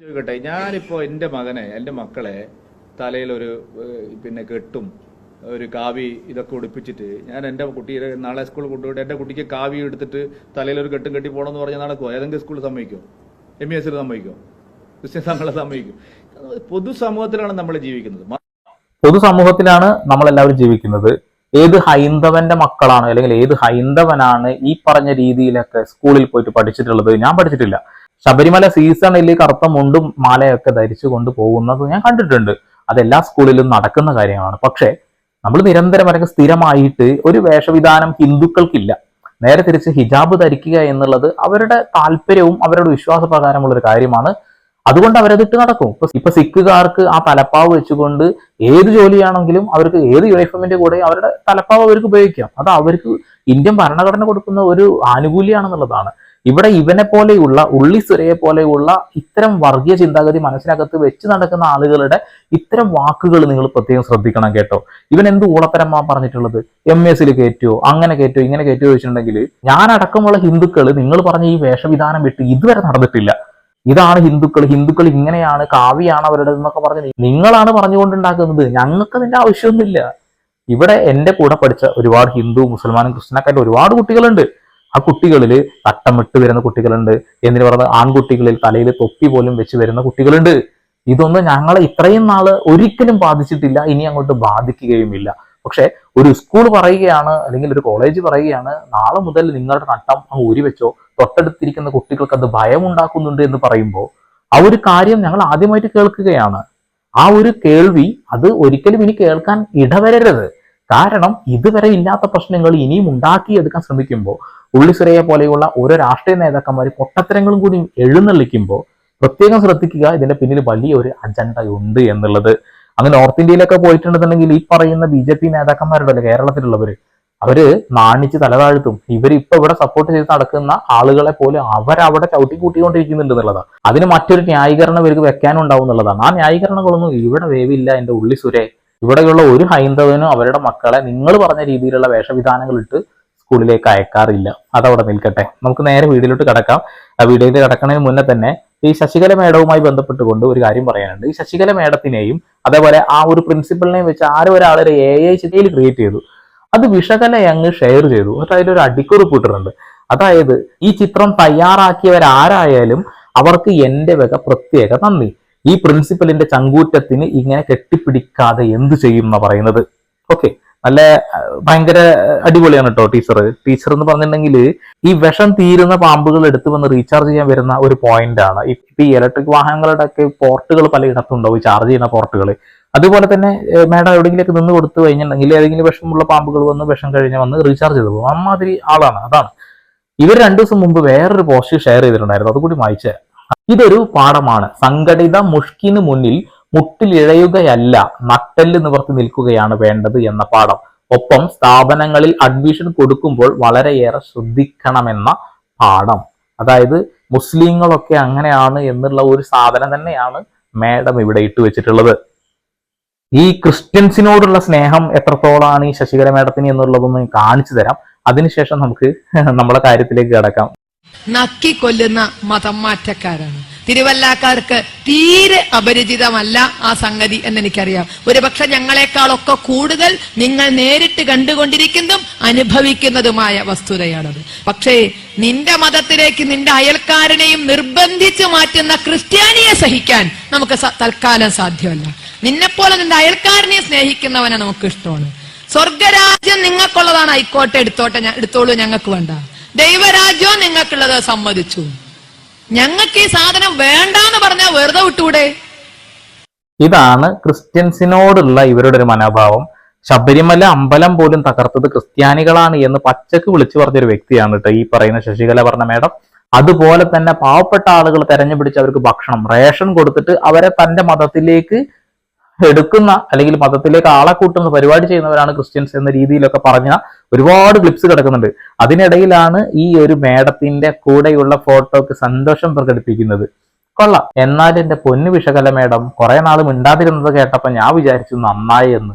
ചോദിക്കട്ടെ ഞാനിപ്പോ എന്റെ മകനെ എന്റെ മക്കളെ തലയിൽ ഒരു പിന്നെ കെട്ടും ഒരു കാവി ഇതൊക്കെ ഉടുപ്പിച്ചിട്ട് ഞാൻ എന്റെ കുട്ടിയെ നാളെ സ്കൂളിൽ കൊണ്ടുപോയിട്ട് എന്റെ കുട്ടിക്ക് കാവി എടുത്തിട്ട് തലയിൽ ഒരു കെട്ടും കെട്ടി പോകണമെന്ന് പറഞ്ഞാൽ നടക്കുമോ ഏതെങ്കിലും സ്കൂളിൽ സമ്മതിക്കും? എം ഇ എസിൽ സമ്മതിക്കും? ക്രിസ്ത്യൻ സംഘടന സമ്മതിക്കും. പൊതുസമൂഹത്തിലാണ് നമ്മൾ ജീവിക്കുന്നത്. പൊതുസമൂഹത്തിലാണ് നമ്മൾ എല്ലാവരും ജീവിക്കുന്നത്. ഏത് ഹൈന്ദവന്റെ മക്കളാണ് അല്ലെങ്കിൽ ഏത് ഹൈന്ദവനാണ് ഈ പറഞ്ഞ രീതിയിലൊക്കെ സ്കൂളിൽ പോയിട്ട് പഠിച്ചിട്ടുള്ളത്? ഞാൻ പഠിച്ചിട്ടില്ല. ശബരിമല സീസണിൽ കറുത്ത മുണ്ടും മാലയൊക്കെ ധരിച്ചു കൊണ്ട് പോകുന്നത് ഞാൻ കണ്ടിട്ടുണ്ട്. അതെല്ലാ സ്കൂളിലും നടക്കുന്ന കാര്യമാണ്. പക്ഷേ നമ്മൾ നിരന്തരം അല്ലെങ്കിൽ സ്ഥിരമായിട്ട് ഒരു വേഷവിധാനം ഹിന്ദുക്കൾക്കില്ല. നേരെ തിരിച്ച് ഹിജാബ് ധരിക്കുക എന്നുള്ളത് അവരുടെ താല്പര്യവും അവരുടെ വിശ്വാസപ്രകാരമുള്ള ഒരു കാര്യമാണ്. അതുകൊണ്ട് അവരതിട്ട് നടക്കും. ഇപ്പൊ ഇപ്പൊ സിഖുകാർക്ക് ആ തലപ്പാവ് വെച്ചുകൊണ്ട് ഏത് ജോലിയാണെങ്കിലും അവർക്ക് ഏത് യൂണിഫോമിന്റെ കൂടെ അവരുടെ തലപ്പാവ് അവർക്ക് ഉപയോഗിക്കാം. അത് അവർക്ക് ഇന്ത്യൻ ഭരണഘടന കൊടുക്കുന്ന ഒരു ആനുകൂല്യമാണെന്നുള്ളതാണ്. ഇവിടെ ഇവനെ പോലെയുള്ള ഉള്ളി സുരയെ പോലെയുള്ള ഇത്തരം വർഗീയ ചിന്താഗതി മനസ്സിനകത്ത് വെച്ച് നടക്കുന്ന ആളുകളുടെ ഇത്തരം വാക്കുകൾ നിങ്ങൾ പ്രത്യേകം ശ്രദ്ധിക്കണം കേട്ടോ. ഇവൻ എന്ത് ഊളത്തരമാ പറഞ്ഞിട്ടുള്ളത്? എം എസിൽ കയറ്റുമോ അങ്ങനെ കയറ്റുമോ ഇങ്ങനെ കയറ്റുമോ ചോദിച്ചിട്ടുണ്ടെങ്കിൽ ഞാൻ അടക്കമുള്ള ഹിന്ദുക്കൾ നിങ്ങൾ പറഞ്ഞ ഈ വേഷവിധാനം വിട്ട് ഇതുവരെ നടന്നിട്ടില്ല. ഇതാണ് ഹിന്ദുക്കൾ ഹിന്ദുക്കൾ ഇങ്ങനെയാണ് കാവ്യാണ് അവരുടെ എന്നൊക്കെ പറഞ്ഞ് നിങ്ങളാണ് പറഞ്ഞുകൊണ്ടുണ്ടാക്കുന്നത്. ഞങ്ങൾക്ക് അതിന്റെ ആവശ്യമൊന്നുമില്ല. ഇവിടെ എന്റെ കൂടെ പഠിച്ച ഒരുപാട് ഹിന്ദു മുസൽമാനും ക്രിസ്ത്യനൊക്കെ ഒരുപാട് കുട്ടികളുണ്ട്. ആ കുട്ടികളിൽ തട്ടമിട്ട് വരുന്ന കുട്ടികളുണ്ട്. എന്തിനു പറഞ്ഞ ആൺകുട്ടികളിൽ തലയിൽ തൊപ്പി പോലും വെച്ച് വരുന്ന കുട്ടികളുണ്ട്. ഇതൊന്നും ഞങ്ങളെ ഇത്രയും നാൾ ഒരിക്കലും ബാധിച്ചിട്ടില്ല. ഇനി അങ്ങോട്ട് ബാധിക്കുകയുമില്ല. പക്ഷെ ഒരു സ്കൂൾ പറയുകയാണ് അല്ലെങ്കിൽ ഒരു കോളേജ് പറയുകയാണ് നാളെ മുതൽ നിങ്ങളുടെ നട്ടം അങ്ങ് ഊരി വെച്ചോ തൊട്ടടുത്തിരിക്കുന്ന കുട്ടികൾക്ക് അത് ഭയമുണ്ടാക്കുന്നുണ്ട് എന്ന് പറയുമ്പോൾ ആ ഒരു കാര്യം ഞങ്ങൾ ആദ്യമായിട്ട് കേൾക്കുകയാണ്. ആ ഒരു കേൾവി അത് ഒരിക്കലും ഇനി കേൾക്കാൻ ഇടവരരുത്. കാരണം ഇതുവരെ ഇല്ലാത്ത പ്രശ്നങ്ങൾ ഇനിയും ഉണ്ടാക്കിയെടുക്കാൻ ശ്രമിക്കുമ്പോൾ ഉള്ളിസുരയെ പോലെയുള്ള ഓരോ രാഷ്ട്രീയ നേതാക്കന്മാർ പൊട്ടത്തരങ്ങളും കൂടി എഴുന്നള്ളിക്കുമ്പോൾ പ്രത്യേകം ശ്രദ്ധിക്കുക ഇതിന്റെ പിന്നിൽ വലിയ ഒരു അജണ്ട ഉണ്ട് എന്നുള്ളത്. അങ്ങ് നോർത്ത് ഇന്ത്യയിലൊക്കെ പോയിട്ടുണ്ടെന്നുണ്ടെങ്കിൽ ഈ പറയുന്ന ബി ജെ പി നേതാക്കന്മാരുണ്ടല്ലോ കേരളത്തിലുള്ളവര്. അവർ നാണിച്ച് തലതാഴ്ത്തും ഇവർ ഇവിടെ സപ്പോർട്ട് ചെയ്ത് നടക്കുന്ന ആളുകളെ പോലും അവരവിടെ ചവിട്ടി കൂട്ടിക്കൊണ്ടിരിക്കുന്നുണ്ട് എന്നുള്ളതാണ് അതിന് മറ്റൊരു ന്യായീകരണം ഇവർക്ക് വെക്കാനും ഉണ്ടാവും എന്നുള്ളതാണ്. ആ ന്യായീകരണങ്ങളൊന്നും ഇവിടെ വേവില്ല എന്റെ ഉള്ളി സുരേ ഇവിടെയുള്ള ഒരു ഹൈന്ദവനും അവരുടെ മക്കളെ നിങ്ങൾ പറഞ്ഞ രീതിയിലുള്ള വേഷവിധാനങ്ങൾ ഇട്ട് സ്കൂളിലേക്ക് അയക്കാറില്ല. അതവിടെ നിൽക്കട്ടെ. നമുക്ക് നേരെ വീഡിയോയിലോട്ട് കടക്കാം. ആ വീഡിയോയിൽ കിടക്കുന്നതിന് മുന്നേ തന്നെ ഈ ശശികല മേഡവുമായി ബന്ധപ്പെട്ടുകൊണ്ട് ഒരു കാര്യം പറയാനുണ്ട്. ഈ ശശികല മേഡത്തിനെയും അതേപോലെ ആ ഒരു പ്രിൻസിപ്പളിനെയും വെച്ച് ആരോ ഒരാളൊരു എ ഐ ചിതയിൽ ക്രിയേറ്റ് ചെയ്തു. അത് വിഷകല അങ്ങ് ഷെയർ ചെയ്തു. എന്നിട്ട് അതിലൊരു അടിക്കുറിപ്പ് ഇട്ടിട്ടുണ്ട് അതായത് ഈ ചിത്രം തയ്യാറാക്കിയവരാരായാലും അവർക്ക് എന്റെ വക പ്രത്യേക നന്ദി. ഈ പ്രിൻസിപ്പലിന്റെ ചങ്കൂറ്റത്തിന് ഇങ്ങനെ കെട്ടിപ്പിടിക്കാതെ എന്ത് ചെയ്യും എന്നാ പറയുന്നത്? ഓക്കെ നല്ല ഭയങ്കര അടിപൊളിയാണ് കേട്ടോ ടീച്ചർ ടീച്ചർ എന്ന് പറഞ്ഞിട്ടുണ്ടെങ്കിൽ ഈ വിഷം തീരുന്ന പാമ്പുകൾ എടുത്തു വന്ന് റീചാർജ് ചെയ്യാൻ വരുന്ന ഒരു പോയിന്റ് ആണ്. ഇപ്പൊ ഈ ഇലക്ട്രിക് വാഹനങ്ങളുടെ ഒക്കെ പോർട്ടുകൾ പലയിടത്തും ഉണ്ടാവും ചാർജ് ചെയ്യുന്ന പോർട്ടുകൾ അതുപോലെ തന്നെ മേഡം എവിടെയെങ്കിലൊക്കെ നിന്ന് കൊടുത്തു കഴിഞ്ഞിട്ടുണ്ടെങ്കിൽ ഏതെങ്കിലും വിഷമുള്ള പാമ്പുകൾ വന്ന് വിഷം കഴിഞ്ഞ് വന്ന് റീചാർജ് ചെയ്തു പോകും. അമ്മാതിരി ആളാണ്. അതാണ്. ഇവർ രണ്ടു ദിവസം മുമ്പ് വേറൊരു പോസ്റ്റ് ഷെയർ ചെയ്തിട്ടുണ്ടായിരുന്നു. അതുകൂടി വായിച്ചേ. ഇതൊരു പാഠമാണ്. സംഘടിത മുഷ്കിന് മുന്നിൽ മുട്ടിലിഴയുകയല്ല നട്ടെല്ല് നിവർത്തി നിൽക്കുകയാണ് വേണ്ടത് എന്ന പാഠം. ഒപ്പം സ്ഥാപനങ്ങളിൽ അഡ്മിഷൻ കൊടുക്കുമ്പോൾ വളരെയേറെ ശ്രദ്ധിക്കണമെന്ന പാഠം. അതായത് മുസ്ലിങ്ങളൊക്കെ അങ്ങനെയാണ് എന്നുള്ള ഒരു സാധനം തന്നെയാണ് മാഡം ഇവിടെ ഇട്ട് വെച്ചിട്ടുള്ളത്. ഈ ക്രിസ്ത്യൻസിനോടുള്ള സ്നേഹം എത്രത്തോളാണ് ഈ ശശികല മാഡത്തിന് എന്നുള്ളതൊന്ന് കാണിച്ചു തരാം. അതിനുശേഷം നമുക്ക് നമ്മുടെ കാര്യത്തിലേക്ക് കിടക്കാം. നക്കിക്കൊല്ലുന്ന മതം മാറ്റക്കാരാണ്. തിരുവല്ലാക്കാർക്ക് തീരെ അപരിചിതമല്ല ആ സംഗതി എന്ന് എനിക്കറിയാം ഒരുപക്ഷെ ഞങ്ങളെക്കാളൊക്കെ കൂടുതൽ നിങ്ങൾ നേരിട്ട് കണ്ടുകൊണ്ടിരിക്കുന്നതും അനുഭവിക്കുന്നതുമായ വസ്തുതയാണത്. പക്ഷേ നിന്റെ മതത്തിലേക്ക് നിന്റെ അയൽക്കാരനെയും നിർബന്ധിച്ചു മാറ്റുന്ന ക്രിസ്ത്യാനിയെ സഹിക്കാൻ നമുക്ക് തൽക്കാലം സാധ്യമല്ല. നിന്നെപ്പോലെ നിന്റെ അയൽക്കാരനെ സ്നേഹിക്കുന്നവനെ നമുക്ക് ഇഷ്ടമാണ്. സ്വർഗരാജ്യം നിങ്ങൾക്കുള്ളതാണ്. ആയിക്കോട്ടെ എടുത്തോട്ടെ എടുത്തോളൂ ഞങ്ങൾക്ക് വേണ്ട. ദൈവരാജ്യവും നിങ്ങൾക്കുള്ളത് സമ്മതിച്ചു. ഞങ്ങൾക്ക് ഈ സാധനം വേണ്ടാന്ന് പറഞ്ഞാൽ വെറുതെ വിട്ടൂടെ ഇതാണ് ക്രിസ്ത്യൻസിനോടുള്ള ഇവരുടെ ഒരു മനോഭാവം. ശബരിമല അമ്പലം പോലും തകർത്തത് ക്രിസ്ത്യാനികളാണ് എന്ന് പച്ചക്ക് വിളിച്ചു പറഞ്ഞൊരു വ്യക്തിയാണ് കേട്ടോ ഈ പറയുന്ന ശശികല പറഞ്ഞ മേഡം. അതുപോലെ തന്നെ പാവപ്പെട്ട ആളുകൾ തെരഞ്ഞു പിടിച്ച് അവർക്ക് ഭക്ഷണം റേഷൻ കൊടുത്തിട്ട് അവരെ തന്റെ മതത്തിലേക്ക് എടുക്കുന്ന അല്ലെങ്കിൽ മതത്തിലേക്ക് ആളെ കൂട്ടുന്ന പരിപാടി ചെയ്യുന്നവരാണ് ക്രിസ്ത്യൻസ് എന്ന രീതിയിലൊക്കെ പറഞ്ഞ ഒരുപാട് ക്ലിപ്സ് കിടക്കുന്നുണ്ട്. അതിനിടയിലാണ് ഈ ഒരു മേഡത്തിന്റെ കൂടെയുള്ള ഫോട്ടോക്ക് സന്തോഷം പ്രകടിപ്പിക്കുന്നത്. കൊള്ളാം. എന്നാൽ എന്റെ പൊന്നു വിഷകല മേഡം കുറെ നാൾ മിണ്ടാതിരുന്നത് കേട്ടപ്പോ ഞാൻ വിചാരിച്ചു നന്നായി എന്ന്.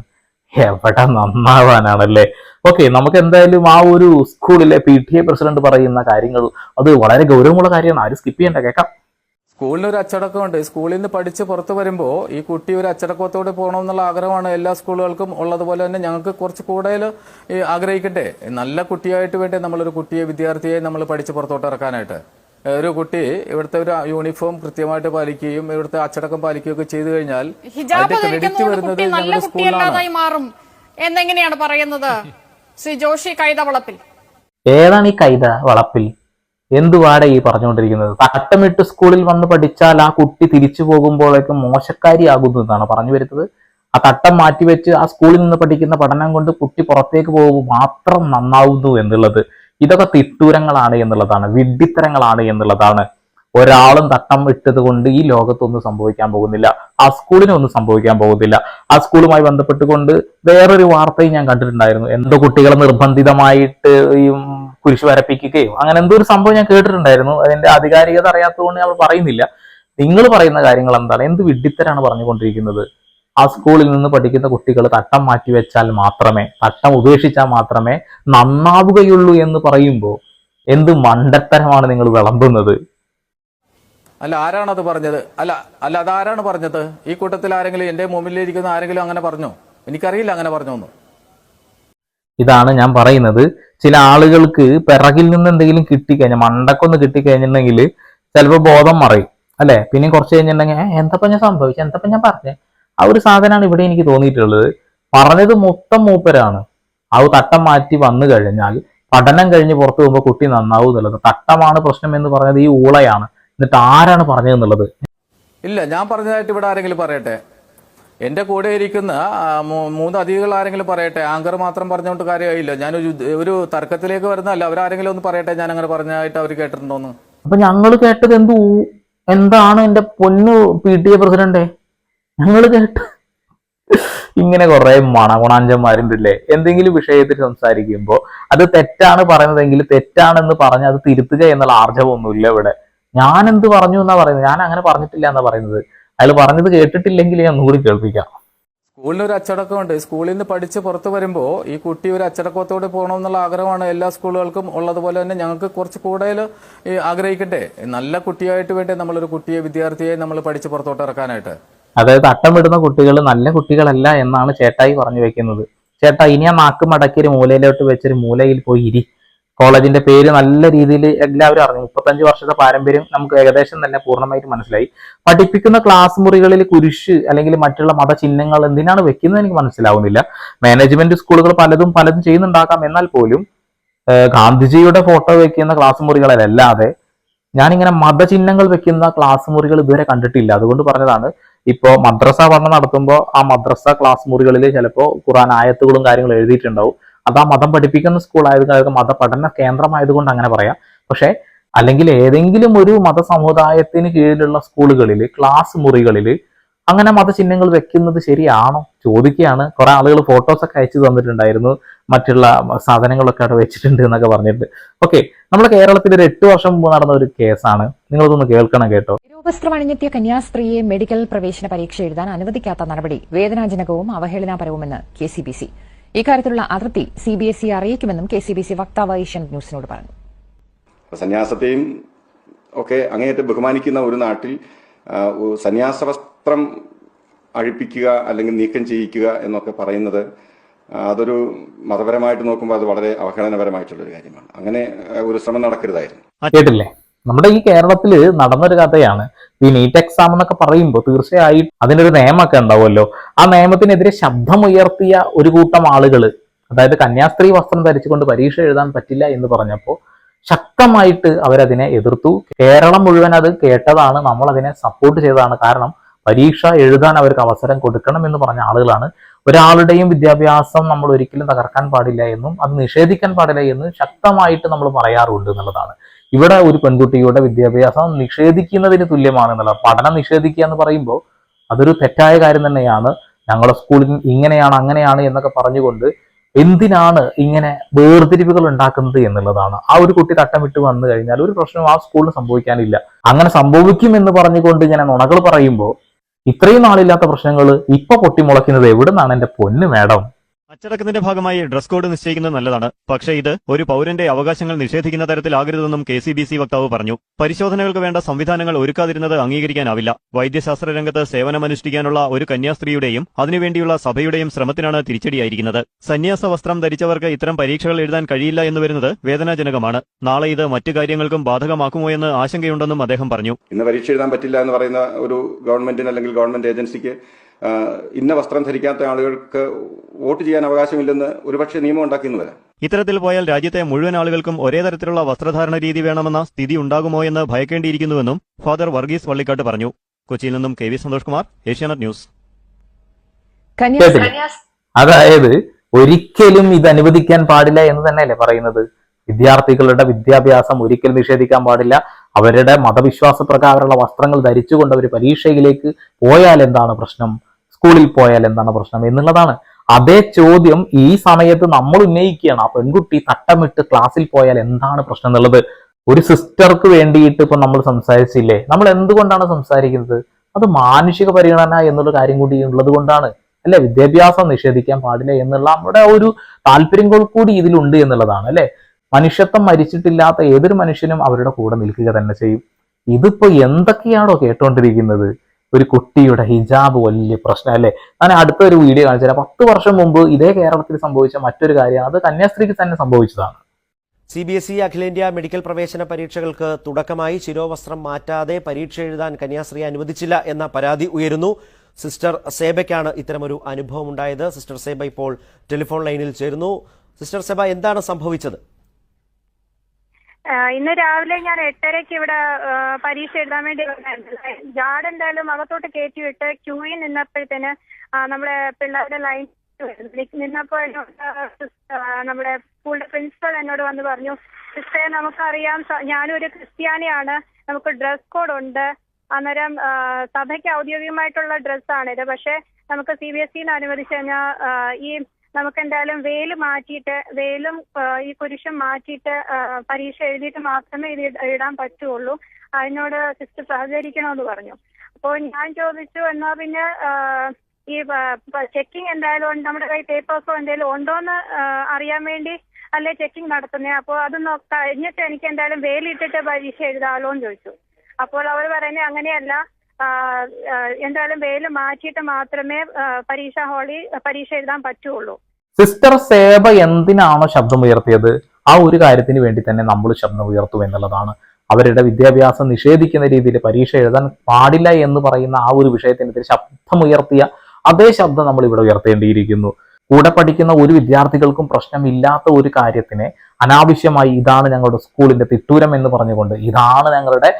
എവിടെ നന്നാവാനാണല്ലേ? ഓക്കെ നമുക്ക് എന്തായാലും ആ ഒരു സ്കൂളിലെ പി ടി എ പ്രസിഡന്റ് പറയുന്ന കാര്യങ്ങൾ അത് വളരെ ഗൗരവമുള്ള കാര്യമാണ്. ആരും സ്കിപ്പ് ചെയ്യേണ്ട കേൾക്കാം. സ്കൂളിന് ഒരു അച്ചടക്കമുണ്ട്. സ്കൂളിൽ നിന്ന് പഠിച്ച് പുറത്തു വരുമ്പോൾ ഈ കുട്ടി ഒരു അച്ചടക്കത്തോടെ പോകണമെന്നുള്ള ആഗ്രഹമാണ് എല്ലാ സ്കൂളുകൾക്കും ഉള്ളതുപോലെ തന്നെ ഞങ്ങൾക്ക് കുറച്ച് കൂടുതൽ ആഗ്രഹിക്കട്ടെ നല്ല കുട്ടിയായിട്ട് വേണ്ടി നമ്മളൊരു കുട്ടിയെ വിദ്യാർത്ഥിയെ നമ്മൾ പഠിച്ച് പുറത്തോട്ട് ഇറക്കാനായിട്ട്? ഒരു കുട്ടി ഇവിടുത്തെ ഒരു യൂണിഫോം കൃത്യമായിട്ട് പാലിക്കുകയും ഇവിടുത്തെ അച്ചടക്കം പാലിക്കുകയൊക്കെ ചെയ്തു കഴിഞ്ഞാൽ ക്രെഡിറ്റ് വരുന്നത് കുട്ടി നല്ല ഞങ്ങളുടെ സ്കൂളിലാണ്. എന്നെങ്ങനെയാണ് പറയുന്നത്? ശ്രീ ജോഷി കൈതവളപ്പിൽ. ഏതാണ് ഈ കൈത വളപ്പിൽ? എന്തുവാടെ ഈ പറഞ്ഞുകൊണ്ടിരിക്കുന്നത്? തട്ടമിട്ട് സ്കൂളിൽ വന്ന് പഠിച്ചാൽ ആ കുട്ടി തിരിച്ചു പോകുമ്പോഴേക്കും മോശക്കാരിയാകുന്നു എന്നാണ് പറഞ്ഞു വരുന്നത്. ആ തട്ടം മാറ്റിവെച്ച് ആ സ്കൂളിൽ നിന്ന് പഠിക്കുന്ന പഠനം കൊണ്ട് കുട്ടി പുറത്തേക്ക് പോകുമ്പോൾ മാത്രം നന്നാവുന്നു എന്നുള്ളത്. ഇതൊക്കെ തിട്ടൂരങ്ങളാണ് എന്നുള്ളതാണ് വിഡ്ഢിത്തരങ്ങളാണ് എന്നുള്ളതാണ്. ഒരാളും തട്ടം ഇട്ടത് കൊണ്ട് ഈ ലോകത്തൊന്നും സംഭവിക്കാൻ പോകുന്നില്ല. ആ സ്കൂളിനൊന്നും സംഭവിക്കാൻ പോകുന്നില്ല. ആ സ്കൂളുമായി ബന്ധപ്പെട്ടുകൊണ്ട് വേറൊരു വാർത്തയും ഞാൻ കണ്ടിട്ടുണ്ടായിരുന്നു. എന്തോ കുട്ടികളെ നിർബന്ധിതമായിട്ട് ഈ കുരിശ് വരപ്പിക്കുകയോ അങ്ങനെ എന്തോ ഒരു സംഭവം ഞാൻ കേട്ടിട്ടുണ്ടായിരുന്നു. അതിന്റെ ആധികാരികത അറിയാത്തതുകൊണ്ട് ഞാൻ പറയുന്നില്ല. നിങ്ങൾ പറയുന്ന കാര്യങ്ങൾ എന്താണ്? എന്ത് വിഡ്ഢിത്തരാണ് പറഞ്ഞുകൊണ്ടിരിക്കുന്നത്? ആ സ്കൂളിൽ നിന്ന് പഠിക്കുന്ന കുട്ടികൾ തട്ടം മാറ്റി വെച്ചാൽ മാത്രമേ തട്ടം ഉപേക്ഷിച്ചാൽ മാത്രമേ നന്നാവുകയുള്ളൂ എന്ന് പറയുമ്പോൾ എന്ത് മണ്ടത്തരമാണ് നിങ്ങൾ വിളമ്പുന്നത്? അല്ല ആരാണത് പറഞ്ഞത്? അല്ല അല്ല അതാരാണ് പറഞ്ഞത്? ഈ കൂട്ടത്തിൽ ആരെങ്കിലും എന്റെ മുമ്പിലിരിക്കുന്ന ആരെങ്കിലും അങ്ങനെ പറഞ്ഞോ? എനിക്കറിയില്ല അങ്ങനെ പറഞ്ഞോന്ന്. ഇതാണ് ഞാൻ പറയുന്നത്. ചില ആളുകൾക്ക് പിറകിൽ നിന്ന് എന്തെങ്കിലും കിട്ടിക്കഴിഞ്ഞാൽ മണ്ടക്കൊന്ന് കിട്ടിക്കഴിഞ്ഞിട്ടുണ്ടെങ്കിൽ ചിലപ്പോൾ ബോധം മറയും. അല്ലെ? പിന്നെ കുറച്ച് കഴിഞ്ഞിട്ടുണ്ടെങ്കിൽ എന്തപ്പം ഞാൻ സംഭവിച്ചു? എന്തപ്പോ ഞാൻ പറഞ്ഞേ? ആ ഒരു സാധനമാണ് ഇവിടെ എനിക്ക് തോന്നിയിട്ടുള്ളത്. പറഞ്ഞത് മൊത്തം മൂപ്പരാണ്. ആ തട്ടം മാറ്റി വന്നു കഴിഞ്ഞാൽ പഠനം കഴിഞ്ഞ് പുറത്തു പോകുമ്പോൾ കുട്ടി നന്നാവും എന്നുള്ളത്. തട്ടമാണ് പ്രശ്നം എന്ന് പറഞ്ഞത് ഈ ഊളയാണ്. എന്നിട്ട് ആരാണ് പറഞ്ഞതെന്നുള്ളത്? ഇല്ല ഞാൻ പറഞ്ഞതായിട്ട് ഇവിടെ ആരെങ്കിലും പറയട്ടെ? എന്റെ കൂടെ ഇരിക്കുന്ന മൂന്ന് അതിഥികൾ ആരെങ്കിലും പറയട്ടെ? ആങ്കർ മാത്രം പറഞ്ഞുകൊണ്ട് കാര്യമായില്ല. ഞാൻ ഒരു തർക്കത്തിലേക്ക് വരുന്നതല്ല. അവരാരെങ്കിലും ഒന്ന് പറയട്ടെ? ഞാൻ അങ്ങനെ പറഞ്ഞായിട്ട് അവർ കേട്ടിട്ടുണ്ടോന്ന്. അപ്പൊ ഞങ്ങൾ കേട്ടത് എന്ത്? എന്താണ് എന്റെ പൊന്നു പി ടി എ പ്രസിഡന്റ്? ഞങ്ങൾ കേട്ട് ഇങ്ങനെ കുറെ മണകുണാഞ്ചന്മാരുണ്ടല്ലേ എന്തെങ്കിലും വിഷയത്തിൽ സംസാരിക്കുമ്പോൾ അത് തെറ്റാണ് പറയുന്നതെങ്കിൽ തെറ്റാണെന്ന് പറഞ്ഞ് അത് തിരുത്തുക എന്നുള്ള ആർജവമൊന്നുമില്ല ഇവിടെ. ഞാൻ എന്ത് പറഞ്ഞു എന്നാ പറയുന്നത്? ഞാൻ അങ്ങനെ പറഞ്ഞിട്ടില്ല എന്നാ പറയുന്നത്. അയാൾ പറഞ്ഞത് കേട്ടിട്ടില്ലെങ്കിൽ ഞാൻ ഒന്നുകൂടി കേൾപ്പിക്കാം. സ്കൂളിന് ഒരു അച്ചടക്കമുണ്ട്. സ്കൂളിൽ നിന്ന് പഠിച്ച് പുറത്ത് വരുമ്പോൾ ഈ കുട്ടി ഒരു അച്ചടക്കത്തോടെ പോകണമെന്നുള്ള ആഗ്രഹമാണ് എല്ലാ സ്കൂളുകൾക്കും ഉള്ളതുപോലെ തന്നെ ഞങ്ങൾക്ക് കുറച്ച് കൂടുതൽ ആഗ്രഹിക്കട്ടെ. നല്ല കുട്ടിയായിട്ട് വേണ്ടി നമ്മളൊരു കുട്ടിയെ വിദ്യാർത്ഥിയെ നമ്മൾ പഠിച്ച് പുറത്തോട്ട് ഇറക്കാനായിട്ട്? അതായത് അട്ടമിടുന്ന കുട്ടികൾ നല്ല കുട്ടികളല്ല എന്നാണ് ചേട്ടായി പറഞ്ഞു വെക്കുന്നത്. ചേട്ടാ ഇനി ആ നാക്ക് മടക്കി ഒരു മൂലയിലോട്ട് വെച്ചൊരു മൂലയിൽ പോയി ഇരി. കോളേജിന്റെ പേര് നല്ല രീതിയിൽ എല്ലാവരും അറിഞ്ഞു. മുപ്പത്തഞ്ച് വർഷത്തെ പാരമ്പര്യം നമുക്ക് ഏകദേശം തന്നെ പൂർണമായിട്ട് മനസ്സിലായി. പഠിപ്പിക്കുന്ന ക്ലാസ് മുറികളിൽ കുരിശ് അല്ലെങ്കിൽ മറ്റുള്ള മതചിഹ്നങ്ങൾ എന്തിനാണ് വെക്കുന്നത് എനിക്ക് മനസ്സിലാവുന്നില്ല. മാനേജ്മെന്റ് സ്കൂളുകൾ പലതും പലതും ചെയ്യുന്നുണ്ടാക്കാം. എന്നാൽ പോലും ഗാന്ധിജിയുടെ ഫോട്ടോ വെക്കുന്ന ക്ലാസ് മുറികളിലല്ലാതെ ഞാനിങ്ങനെ മതചിഹ്നങ്ങൾ വെക്കുന്ന ക്ലാസ് മുറികൾ ഇതുവരെ കണ്ടിട്ടില്ല. അതുകൊണ്ട് പറഞ്ഞതാണ് ഇപ്പോൾ മദ്രസ പഠനം നടത്തുമ്പോൾ ആ മദ്രസ ക്ലാസ് മുറികളിൽ ചിലപ്പോൾ ഖുറാൻ ആയത്തുകളും കാര്യങ്ങളും എഴുതിയിട്ടുണ്ടാവും. അത് ആ മതം പഠിപ്പിക്കുന്ന സ്കൂൾ ആയതുകൊണ്ട് മതപഠന കേന്ദ്രമായതുകൊണ്ട് അങ്ങനെ പറയാം. പക്ഷെ അല്ലെങ്കിൽ ഏതെങ്കിലും ഒരു മതസമുദായത്തിന് കീഴിലുള്ള സ്കൂളുകളിൽ ക്ലാസ് മുറികളിൽ അങ്ങനെ മതചിഹ്നങ്ങൾ വെക്കുന്നത് ശരിയാണോ? ചോദിക്കുകയാണ്. കുറെ ആളുകൾ ഫോട്ടോസ് ഒക്കെ അയച്ചു തന്നിട്ടുണ്ടായിരുന്നു. മറ്റുള്ള സാധനങ്ങളൊക്കെ അവിടെ വെച്ചിട്ടുണ്ട് എന്നൊക്കെ പറഞ്ഞിട്ട്. ഓക്കെ നമ്മുടെ കേരളത്തിൽ ഒരു എട്ട് വർഷം മുമ്പ് നടന്ന ഒരു കേസാണ്. നിങ്ങളതൊന്ന് കേൾക്കണം കേട്ടോ. വസ്ത്രം അണിഞ്ഞെത്തിയ കന്യാസ്ത്രീയെ മെഡിക്കൽ പ്രവേശന പരീക്ഷ എഴുതാൻ അനുവദിക്കാത്ത നടപടി വേദനാജനകവും അവഹേളനാപരവുമെന്ന് കെ സി ബി സി. ഇക്കാര്യത്തിലുള്ള അതിർത്തി സി ബി എസ് ഇ അറിയിക്കുമെന്നും കെ സി ബി സി വക്താവ് ഏഷ്യൻ ന്യൂസിനോട് പറഞ്ഞു. സന്യാസത്തെയും ഒക്കെ അങ്ങേയറ്റം ബഹുമാനിക്കുന്ന ഒരു നാട്ടിൽ സന്യാസ വസ്ത്രം അഴിപ്പിക്കുക അല്ലെങ്കിൽ നീക്കം ചെയ്യിക്കുക എന്നൊക്കെ പറയുന്നത് അതൊരു മതപരമായിട്ട് നോക്കുമ്പോൾ അത് വളരെ അവഹേളനപരമായിട്ടുള്ള ഒരു കാര്യമാണ്. അങ്ങനെ ഒരു ശ്രമം നടക്കരുതായിരുന്നു. കേട്ടില്ലേ? നമ്മുടെ ഈ കേരളത്തിൽ നടന്നൊരു കഥയാണ്. ഈ നീറ്റ് എക്സാം എന്നൊക്കെ പറയുമ്പോൾ തീർച്ചയായും അതിനൊരു നിയമമൊക്കെ ഉണ്ടാവുമല്ലോ. ആ നിയമത്തിനെതിരെ ശബ്ദമുയർത്തിയ ഒരു കൂട്ടം ആളുകൾ അതായത് കന്യാസ്ത്രീ വസ്ത്രം ധരിച്ചുകൊണ്ട് പരീക്ഷ എഴുതാൻ പറ്റില്ല എന്ന് പറഞ്ഞപ്പോൾ ശക്തമായിട്ട് അവരതിനെ എതിർത്തു. കേരളം മുഴുവൻ അത് കേട്ടതാണ്. നമ്മൾ അതിനെ സപ്പോർട്ട് ചെയ്തതാണ്. കാരണം പരീക്ഷ എഴുതാൻ അവർക്ക് അവസരം കൊടുക്കണം എന്ന് പറഞ്ഞ ആളുകളാണ്. ഒരാളുടെയും വിദ്യാഭ്യാസം നമ്മൾ ഒരിക്കലും തകർക്കാൻ പാടില്ല എന്നും അത് നിഷേധിക്കാൻ പാടില്ല എന്നും ശക്തമായിട്ട് നമ്മൾ പറയാറുണ്ട് എന്നുള്ളതാണ്. ഇവിടെ ഒരു പെൺകുട്ടിയുടെ വിദ്യാഭ്യാസം നിഷേധിക്കുന്നതിന് തുല്യമാണ് എന്നുള്ളത്. പഠനം നിഷേധിക്കുക എന്ന് പറയുമ്പോൾ അതൊരു തെറ്റായ കാര്യം തന്നെയാണ്. ഞങ്ങളുടെ സ്കൂളിൽ ഇങ്ങനെയാണ് അങ്ങനെയാണ് എന്നൊക്കെ പറഞ്ഞുകൊണ്ട് എന്തിനാണ് ഇങ്ങനെ വേർതിരിവുകൾ ഉണ്ടാക്കുന്നത് എന്നുള്ളതാണ്. ആ ഒരു കുട്ടി തട്ടം വിട്ട് വന്നു കഴിഞ്ഞാൽ ഒരു പ്രശ്നം ആ സ്കൂളിൽ സംഭവിക്കാനില്ല. അങ്ങനെ സംഭവിക്കും എന്ന് പറഞ്ഞുകൊണ്ട് ഇങ്ങനെ നുണകൾ പറയുമ്പോൾ ഇത്രയും നാളില്ലാത്ത പ്രശ്നങ്ങൾ ഇപ്പൊ പൊട്ടിമുളയ്ക്കുന്നത് എവിടെ നിന്നാണ് എന്റെ പൊന്ന് മേഡം? അച്ചടക്കത്തിന്റെ ഭാഗമായി ഡ്രസ് കോഡ് നിശ്ചയിക്കുന്നത് നല്ലതാണ്. പക്ഷേ ഇത് ഒരു പൌരന്റെ അവകാശങ്ങൾ നിഷേധിക്കുന്ന തരത്തിലാകരുതെന്നും കെ സി ബി സി വക്താവ് പറഞ്ഞു. പരിശോധനകൾക്ക് വേണ്ട സംവിധാനങ്ങൾ ഒരുക്കാതിരുന്നത് അംഗീകരിക്കാനാവില്ല. വൈദ്യശാസ്ത്ര രംഗത്ത് സേവനമനുഷ്ഠിക്കാനുള്ള ഒരു കന്യാസ്ത്രീയുടെയും അതിനുവേണ്ടിയുള്ള സഭയുടെയും ശ്രമത്തിനാണ് തിരിച്ചടിയായിരിക്കുന്നത്. സന്യാസ വസ്ത്രം ധരിച്ചവർക്ക് ഇത്തരം പരീക്ഷകൾ എഴുതാൻ കഴിയില്ല എന്ന് വരുന്നത് വേദനാജനകമാണ്. നാളെ ഇത് മറ്റു കാര്യങ്ങൾക്കും ബാധകമാക്കുമോ എന്ന് ആശങ്കയുണ്ടെന്നും അദ്ദേഹം പറഞ്ഞു. ഇന്ന് പരീക്ഷ എഴുതാൻ പറ്റില്ല എന്ന് പറയുന്ന ഒരു ഗവൺമെന്റിന് അല്ലെങ്കിൽ ഗവൺമെന്റ് ഏജൻസിക്ക് ഇന്ന വസ്ത്രം ധരിക്കാത്ത ആളുകൾക്ക് വോട്ട് ചെയ്യാൻ അവകാശമില്ലെന്ന് ഒരുപക്ഷെ നിയമം ഉണ്ടാക്കിയെന്ന് വരാം. ഇത്തരത്തിൽ പോയാൽ രാജ്യത്തെ മുഴുവൻ ആളുകൾക്കും ഒരേ തരത്തിലുള്ള വസ്ത്രധാരണ രീതി വേണമെന്ന സ്ഥിതി ഉണ്ടാകുമോ എന്ന് ഭയക്കേണ്ടിയിരിക്കുന്നുവെന്നും ഫാദർ വർഗീസ് വള്ളിക്കാട്ട് പറഞ്ഞു. കൊച്ചിയിൽ നിന്നും K V Santhosh Kumar Asianet news? അതായത് ഒരിക്കലും ഇത് അനുവദിക്കാൻ പാടില്ല എന്ന് തന്നെയല്ലേ പറയുന്നത്? വിദ്യാർത്ഥികളുടെ വിദ്യാഭ്യാസം ഒരിക്കലും നിഷേധിക്കാൻ പാടില്ല. അവരുടെ മതവിശ്വാസ പ്രകാരമുള്ള വസ്ത്രങ്ങൾ ധരിച്ചുകൊണ്ട് അവർ പരീക്ഷയിലേക്ക് പോയാൽ എന്താണ് പ്രശ്നം? സ്കൂളിൽ പോയാൽ എന്താണ് പ്രശ്നം എന്നുള്ളതാണ്. അതേ ചോദ്യം ഈ സമയത്ത് നമ്മൾ ഉന്നയിക്കുകയാണ്. ആ പെൺകുട്ടി തട്ടമിട്ട് ക്ലാസ്സിൽ പോയാൽ എന്താണ് പ്രശ്നം എന്നുള്ളത്. ഒരു സിസ്റ്റർക്ക് വേണ്ടിയിട്ട് ഇപ്പൊ നമ്മൾ സംസാരിച്ചില്ലേ? നമ്മൾ എന്തുകൊണ്ടാണ് സംസാരിക്കുന്നത്? അത് മാനുഷിക പരിഗണന എന്നുള്ള കാര്യം കൂടി ഉള്ളത് കൊണ്ടാണ്. അല്ലെ? വിദ്യാഭ്യാസം നിഷേധിക്കാൻ പാടില്ല എന്നുള്ള നമ്മുടെ ഒരു താല്പര്യങ്ങൾ കൂടി ഇതിലുണ്ട് എന്നുള്ളതാണ് അല്ലെ? മനുഷ്യത്വം മരിച്ചിട്ടില്ലാത്ത ഏതൊരു മനുഷ്യനും അവരുടെ കൂടെ നിൽക്കുക തന്നെ ചെയ്യും. ഇതിപ്പോ എന്തൊക്കെയാണോ കേട്ടോണ്ടിരിക്കുന്നത്? ഒരു കുട്ടിയുടെ ഹിജാബ് വലിയ പ്രശ്നം അല്ലേ? ഞാൻ അടുത്ത ഒരു വീഡിയോ കാണിച്ചുതരാം പത്ത് വർഷം മുമ്പ് ഇതേ കേരളത്തിൽ സംഭവിച്ച മറ്റൊരു കാര്യം അത് കന്യാസ്ത്രീക്ക് തന്നെ സംഭവിച്ചതാണ്. സി ബി എസ് ഇ അഖിലേന്ത്യാ മെഡിക്കൽ പ്രവേശന പരീക്ഷകൾക്ക് തുടക്കമായി ശിരോവസ്ത്രം മാറ്റാതെ പരീക്ഷ എഴുതാൻ കന്യാസ്ത്രീ അനുവദിച്ചില്ല എന്ന പരാതി ഉയരുന്നു. സിസ്റ്റർ സേബയ്ക്കാണ് ഇത്തരമൊരു അനുഭവം ഉണ്ടായത് സിസ്റ്റർ സേബ ഇപ്പോൾ ടെലിഫോൺ ലൈനിൽ ചേരുന്നു. സിസ്റ്റർ സേബ എന്താണ് സംഭവിച്ചത്? ഇന്ന് രാവിലെ ഞാൻ എട്ടരയ്ക്ക് ഇവിടെ പരീക്ഷ എഴുതാൻ വേണ്ടി വന്നായിരുന്നു. ജാഡ് എന്തായാലും അകത്തോട്ട് കയറ്റി വിട്ട് ക്യൂയിൽ നിന്നപ്പോഴത്തേന് നമ്മുടെ പിള്ളേരുടെ ലൈൻ നിന്നപ്പോൾ നമ്മുടെ സ്കൂളിന്റെ പ്രിൻസിപ്പൽ എന്നോട് വന്ന് പറഞ്ഞു സിസ്റ്ററെ നമുക്കറിയാം ഞാനൊരു ക്രിസ്ത്യാനിയാണ്. നമുക്ക് ഡ്രസ് കോഡ് ഉണ്ട്. അന്നേരം സഭയ്ക്ക് ഔദ്യോഗികമായിട്ടുള്ള ഡ്രസ്സാണിത് പക്ഷെ നമുക്ക് സി ബി എസ് സിന്ന് അനുവദിച്ചു കഴിഞ്ഞാൽ ഈ നമുക്ക് എന്തായാലും വെയിൽ മാറ്റിയിട്ട് വെയിലും ഈ കുരിശും മാറ്റിയിട്ട് പരീക്ഷ എഴുതിയിട്ട് മാത്രമേ ഇത് ഇട- ഇടാൻ പറ്റുള്ളൂ. അതിനോട് സിസ്റ്റർ സഹകരിക്കണമെന്ന് പറഞ്ഞു. അപ്പോൾ ഞാൻ ചോദിച്ചു എന്നാ പിന്നെ ഈ ചെക്കിംഗ് എന്തായാലും നമ്മുടെ കൈ പേപ്പേഴ്സോ എന്തെങ്കിലും ഉണ്ടോന്ന് അറിയാൻ വേണ്ടി അല്ലെ ചെക്കിംഗ് നടത്തുന്നേ? അപ്പോൾ അത് കഴിഞ്ഞിട്ട് എനിക്ക് എന്തായാലും വെയിലിട്ടിട്ട് പരീക്ഷ എഴുതാമല്ലോ എന്ന് ചോദിച്ചു. അപ്പോൾ അവർ പറയുന്നത് അങ്ങനെയല്ല. എന്തായാലും വെയിൽ മാറ്റിയിട്ട് മാത്രമേ പരീക്ഷ ഹാളിൽ പരീക്ഷ എഴുതാൻ പറ്റുള്ളൂ. സിസ്റ്റർ സേബ എന്തിനാണോ ശബ്ദം ഉയർത്തിയത്? ആ ഒരു കാര്യത്തിന് വേണ്ടി തന്നെ നമ്മൾ ശബ്ദം ഉയർത്തും എന്നുള്ളതാണ്. അവരുടെ വിദ്യാഭ്യാസം നിഷേധിക്കുന്ന രീതിയിൽ പരീക്ഷ എഴുതാൻ പാടില്ല എന്ന് പറയുന്ന ആ ഒരു വിഷയത്തിനെതിരെ ശബ്ദമുയർത്തിയ അതേ ശബ്ദം നമ്മൾ ഇവിടെ ഉയർത്തേണ്ടിയിരിക്കുന്നു. കൂടെ പഠിക്കുന്ന ഒരു വിദ്യാർത്ഥികൾക്കും പ്രശ്നമില്ലാത്ത ഒരു കാര്യത്തിനെ അനാവശ്യമായി ഇതാണ് ഞങ്ങളുടെ സ്കൂളിന്റെ തിട്ടൂരം എന്ന് പറഞ്ഞുകൊണ്ട് ഇതാണ് ഞങ്ങളുടെ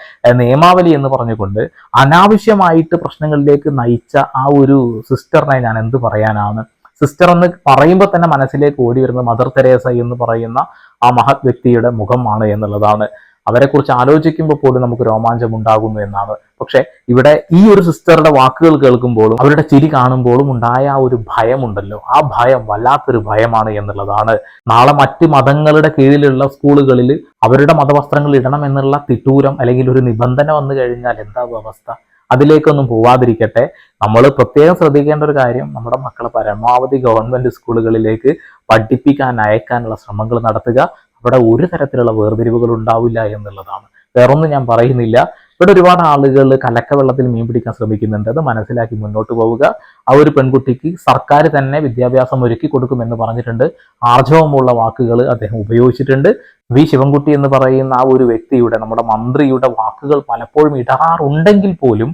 നിയമാവലി എന്ന് പറഞ്ഞുകൊണ്ട് അനാവശ്യമായിട്ട് പ്രശ്നങ്ങളിലേക്ക് നയിച്ച ആ ഒരു സിസ്റ്ററിനെ ഞാൻ എന്ത് പറയാനാണ്? സിസ്റ്റർ എന്ന് പറയുമ്പോൾ തന്നെ മനസ്സിലേക്ക് ഓടി വരുന്ന മദർ തെരേസ എന്ന് പറയുന്ന ആ മഹത് വ്യക്തിയുടെ മുഖമാണ് എന്നുള്ളതാണ്. അവരെക്കുറിച്ച് ആലോചിക്കുമ്പോൾ പോലും നമുക്ക് രോമാഞ്ചം ഉണ്ടാകുന്നു എന്നാണ്. പക്ഷെ ഇവിടെ ഈ ഒരു സിസ്റ്ററുടെ വാക്കുകൾ കേൾക്കുമ്പോഴും അവരുടെ ചിരി കാണുമ്പോഴും ഉണ്ടായ ആ ഒരു ഭയമുണ്ടല്ലോ. ആ ഭയം വല്ലാത്തൊരു ഭയമാണ് എന്നുള്ളതാണ്. നാളെ മറ്റ് മതങ്ങളുടെ കീഴിലുള്ള സ്കൂളുകളിൽ അവരുടെ മതവസ്ത്രങ്ങൾ ഇടണം എന്നുള്ള തിട്ടൂരം അല്ലെങ്കിൽ ഒരു നിബന്ധന വന്നു കഴിഞ്ഞാൽ എന്താകും അവസ്ഥ അതിലേക്കൊന്നും പോവാതിരിക്കട്ടെ. നമ്മൾ പ്രത്യേകം ശ്രദ്ധിക്കേണ്ട ഒരു കാര്യം നമ്മുടെ മക്കളെ പരമാവധി ഗവൺമെന്റ് സ്കൂളുകളിലേക്ക് പഠിപ്പിക്കാൻ അയക്കാനുള്ള ശ്രമങ്ങൾ നടത്തുക. അവിടെ ഒരു തരത്തിലുള്ള വേർതിരിവുകൾ ഉണ്ടാവില്ല എന്നുള്ളതാണ്. വേറൊന്നും ഞാൻ പറയുന്നില്ല. ഇവിടെ ഒരുപാട് ആളുകൾ കലക്കവെള്ളത്തിൽ മീൻ പിടിക്കാൻ ശ്രമിക്കുന്നുണ്ട്. അത് മനസ്സിലാക്കി മുന്നോട്ട് പോവുക. ആ ഒരു പെൺകുട്ടിക്ക് സർക്കാർ തന്നെ വിദ്യാഭ്യാസം ഒരുക്കി കൊടുക്കുമെന്ന് പറഞ്ഞിട്ടുണ്ട്. ആർജവമുള്ള വാക്കുകൾ അദ്ദേഹം ഉപയോഗിച്ചിട്ടുണ്ട്. വി. ശിവൻകുട്ടി എന്ന് പറയുന്ന ആ ഒരു വ്യക്തിയുടെ നമ്മുടെ മന്ത്രിയുടെ വാക്കുകൾ പലപ്പോഴും ഇടറാറുണ്ടെങ്കിൽ പോലും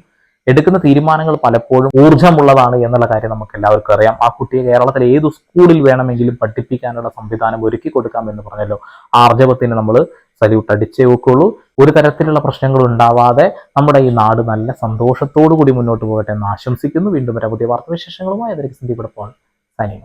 എടുക്കുന്ന തീരുമാനങ്ങൾ പലപ്പോഴും ഊർജമുള്ളതാണ് എന്നുള്ള കാര്യം നമുക്ക് എല്ലാവർക്കും അറിയാം. ആ കുട്ടിയെ കേരളത്തിലെ ഏത് സ്കൂളിൽ വേണമെങ്കിലും പഠിപ്പിക്കാനുള്ള സംവിധാനം ഒരുക്കി കൊടുക്കാം എന്ന് പറഞ്ഞല്ലോ. ആർജവത്തിന് നമ്മൾ സല്യൂട്ട് അടിച്ചേ വെക്കുള്ളൂ ഒരു തരത്തിലുള്ള പ്രശ്നങ്ങൾ ഉണ്ടാവാതെ നമ്മുടെ ഈ നാട് നല്ല സന്തോഷത്തോടു കൂടി മുന്നോട്ട് പോകട്ടെ എന്ന് ആശംസിക്കുന്നു. വീണ്ടും വരാം പുതിയ വാർത്താവിശേഷങ്ങളുമായി. അതിലേക്ക് സന്ദീപ് സൈനിങ്